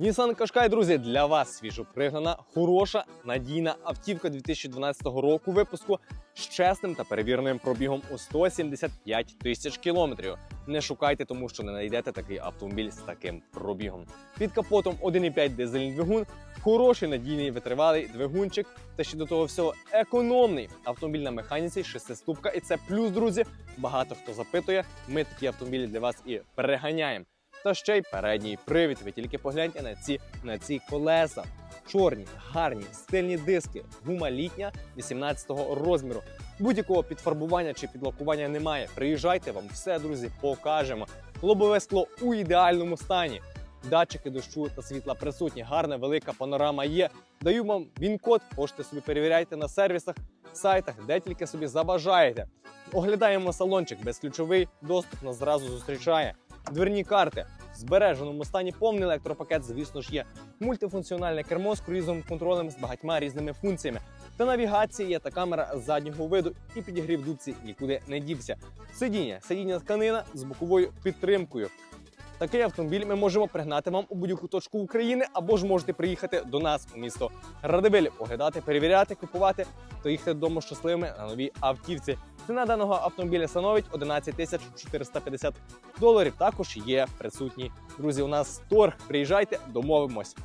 Nissan Qashqai, друзі, для вас свіжопригнана, хороша, надійна автівка 2012 року випуску з чесним та перевіреним пробігом у 175 тисяч кілометрів. Не шукайте, тому що не знайдете такий автомобіль з таким пробігом. Під капотом 1,5 дизельний двигун, хороший надійний витривалий двигунчик, та ще до того всього економний автомобіль на механіці, шестиступка. І це плюс, друзі. Багато хто запитує. Ми такі автомобілі для вас і переганяємо. Та ще й передній привід. Ви тільки погляньте на ці на ці колеса. Чорні, гарні, стильні диски, гума літня 18-го розміру. Будь-якого підфарбування чи підлакування немає. Приїжджайте, вам все, друзі, покажемо. Лобове скло у ідеальному стані. Датчики дощу та світла присутні. Гарна велика панорама є. Даю вам він-код, можете собі перевіряйте на сервісах, сайтах, де тільки собі забажаєте. Оглядаємо салончик, безключовий доступ нас зразу зустрічає. Дверні карти збереженому стані повний електропакет, звісно ж, є мультифункціональне кермо з круїзовим контролем з багатьма різними функціями. Та навігація та камера заднього виду і підігрів дубці нікуди не дівся. Сидіння, сидіння тканина з боковою підтримкою. Такий автомобіль ми можемо пригнати вам у будь-яку точку України, або ж можете приїхати до нас у місто Радивиль, оглядати, перевіряти, купувати та їхати додому щасливими на новій автівці. Ціна даного автомобіля становить 11 тисяч 450 доларів. Також є присутні друзі. У нас торг. Приїжджайте, домовимось.